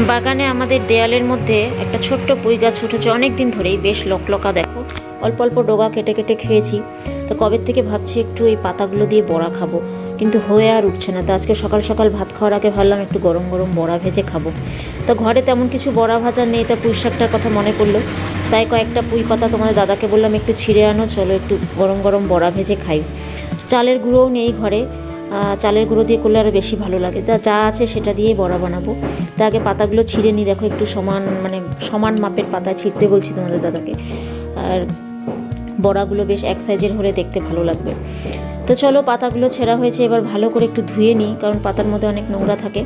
বাগানে আমাদের দেয়ালের মধ্যে একটা ছোট্ট পুঁই গাছ উঠেছে। অনেক দিন ধরেই বেশ লকলকা দেখো। অল্প অল্প ডোগা কেটে কেটে খেয়েছি। তো কবে থেকে ভাবছি একটু এই পাতাগুলো দিয়ে বড়া খাব। কিন্তু হয়ে আর উঠছে না। তো আজকে সকাল সকাল ভাত খাওয়ার আগে ভাবলাম একটু গরম গরম বড়া ভেজে খাব। তো ঘরে তেমন কিছু বড়া ভাজা নেই, তা পুঁই শাকটার কথা মনে পড়ল। তাই কয়েকটা পুঁই পাতা তোমাদের দাদাকে বললাম, একটু ছিঁড়ে আনো, চলো একটু গরম গরম বড়া ভেজে খাই। চালের গুঁড়োও নেই ঘরে। চালের গুঁড়ো দিয়ে করলে আরও বেশি ভালো লাগে। তা যা আছে সেটা দিয়েই বড়া বানাবো। তা আগে পাতাগুলো ছিঁড়ে নিই, দেখো একটু সমান মানে সমান মাপের পাতা ছিঁড়তে বলছি তোমাদের দাদাকে। আর বড়াগুলো বেশ এক সাইজের হলে দেখতে ভালো লাগবে। তো চলো পাতাগুলো ছেঁড়া হয়েছে, এবার ভালো করে একটু ধুয়ে নিই, কারণ পাতার মধ্যে অনেক নোংরা থাকে।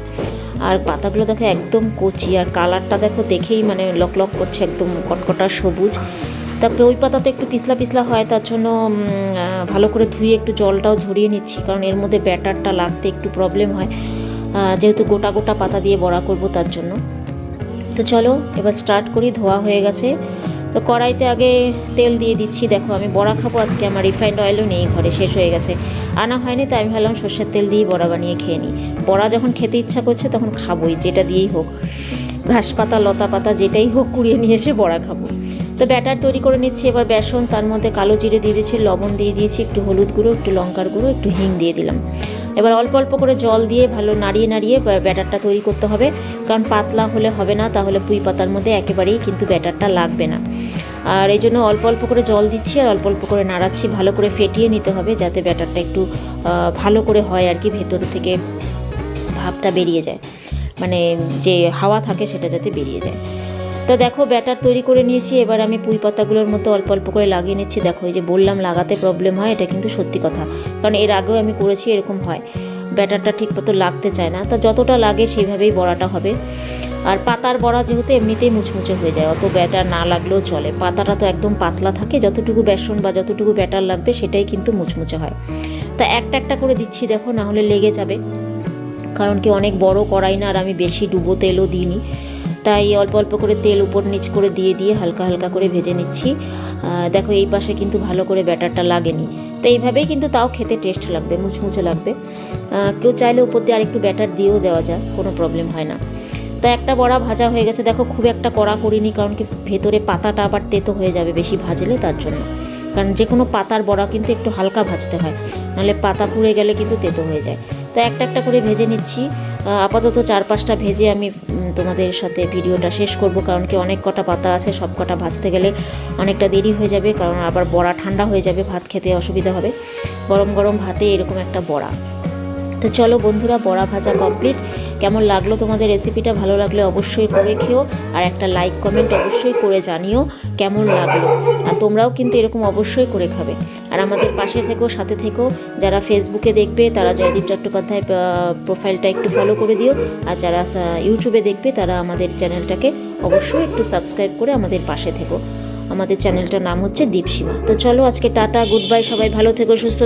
আর পাতাগুলো দেখো একদম কচি, আর কালারটা দেখো দেখেই মানে লক লক করছে, একদম কটকটা সবুজ। তারপরে ওই পাতাতে একটু পিছলা পিছলা হয়, তার জন্য ভালো করে ধুয়ে একটু জলটাও ঝরিয়ে নিচ্ছি, কারণ এর মধ্যে ব্যাটারটা লাগতে একটু প্রবলেম হয়। যেহেতু গোটা গোটা পাতা দিয়ে বড়া করব তার জন্য। তো চলো, এবার স্টার্ট করি, ধোয়া হয়ে গেছে। তো কড়াইতে আগে তেল দিয়ে দিচ্ছি, দেখো আমি বড়া খাব আজকে, আমার রিফাইন্ড অয়েলও নেই, ঘরে শেষ হয়ে গেছে। আনা হয়নি, তাই আমি ভাবলাম সর্ষের তেল দিয়েই বড়া বানিয়ে খেয়ে নিই। বড়া যখন খেতে ইচ্ছা করছে তখন খাবোই, যেটা দিয়েই হোক। ঘাস পাতা, লতা পাতা, যেটাই হোক কুড়িয়ে নিয়ে এসে বড়া খাব। তো ব্যাটার তৈরি করে নিচ্ছি, এবার বেসন, তার মধ্যে কালো জিরে দিয়ে দিয়েছি, লবণ দিয়ে দিয়েছি, একটু হলুদ গুঁড়ো, একটু লঙ্কার গুঁড়ো, একটু হিং দিয়ে দিলাম। এবার অল্প অল্প করে জল দিয়ে ভালো নাড়িয়ে নাড়িয়ে ব্যাটারটা তৈরি করতে হবে, কারণ পাতলা হলে হবে না, তাহলে পুঁই পাতার মধ্যে একেবারেই কিন্তু ব্যাটারটা লাগবে না। আর এই জন্য অল্প অল্প করে জল দিচ্ছি আর অল্প অল্প করে নাড়াচ্ছি, ভালো করে ফেটিয়ে নিতে হবে যাতে ব্যাটারটা একটু ভালো করে হয় আর কি, ভেতর থেকে ভাবটা বেরিয়ে যায়। মানে যে হাওয়া থাকে সেটা যাতে বেরিয়ে যায়। তো দেখো, ব্যাটার তৈরি করে নিয়েছি, এবার আমি পুঁই পাতাগুলোর মতো অল্প অল্প করে লাগিয়ে নিচ্ছি। দেখো, এই যে বললাম, লাগাতে প্রবলেম হয়, এটা কিন্তু সত্যি কথা। কারণ এর আগেও আমি করেছি, এরকম হয়। ব্যাটারটা ঠিক মতো লাগতে চায় না। তা যতটা লাগে সেইভাবেই বড়াটা হবে। আর পাতার বড়া যেহেতু এমনিতেই মুচমুচে হয়ে যায়, অত ব্যাটার না লাগলেও চলে। পাতাটা তো একদম পাতলা থাকে, যতটুকু বেসন বা যতটুকু ব্যাটার লাগবে, সেটাই কিন্তু মুচমুচে হয়। তা একটা একটা করে দিচ্ছি, দেখো, না হলে লেগে যাবে। কারণ কি, অনেক বড় কড়াই না, আর আমি বেশি ডুবো তেলও দিইনি। তাই অল্প অল্প করে তেল উপর নিচ করে দিয়ে দিয়ে হালকা হালকা করে ভেজে নিচ্ছি। দেখো এই পাশে কিন্তু ভালো করে ব্যাটারটা লাগেনি। তো এইভাবেই কিন্তু তাও খেতে টেস্ট লাগবে, মুচমুচে লাগবে। কেউ চাইলে উপর দিয়ে আরেকটু ব্যাটার দিয়েও দেওয়া যায়, কোনো প্রবলেম হয় না। তো একটা বড়া ভাজা হয়ে গেছে, দেখো খুব একটা কড়া করিনি, কারণ কি ভেতরে পাতাটা আবার তেতো হয়ে যাবে বেশি ভাজলে তার জন্য। কারণ যে কোনো পাতার বড়া কিন্তু একটু হালকা ভাজতে হয়, নাহলে পাতা পুড়ে গেলে কিন্তু তেতো হয়ে যায়। তো একটা একটা করে ভেজে নিচ্ছি। আপাতত চার পাঁচটা ভেজে আমি তোমাদের সাথে ভিডিওটা শেষ করব, কারণ কি অনেক কটা পাতা আছে, সব কটা ভাজতে গেলে অনেকটা দেরি হয়ে যাবে, কারণ আবার বড়া ঠান্ডা হয়ে যাবে, ভাত খেতে অসুবিধা হবে। গরম গরম ভাতে এরকম একটা বড়া। তো চলো বন্ধুরা, বড়া ভাজা কমপ্লিট কেমন লাগল তোমাদের রেসিপিটা ভালো লাগলে অবশ্যই করে খেও আর একটা লাইক কমেন্ট অবশ্যই করে জানিও কেমন লাগল। আর তোমরাও কিন্তু এরকম অবশ্যই করে খাবে। আর আমাদের পাশে থেকেও সাথে থেকেও যারা ফেসবুকে দেখবে, তারা জয়দীপ চট্টোপাধ্যায় প্রোফাইলটা একটু ফলো করে দিও। আর যারা ইউটিউবে দেখবে, তারা আমাদের চ্যানেলটাকে অবশ্যই একটু সাবস্ক্রাইব করে আমাদের পাশে থেকো। আমাদের চ্যানেলটার নাম হচ্ছে দীপসীমা। তো চলো আজকে টাটা গুড বাই সবাই ভালো থেকো, সুস্থ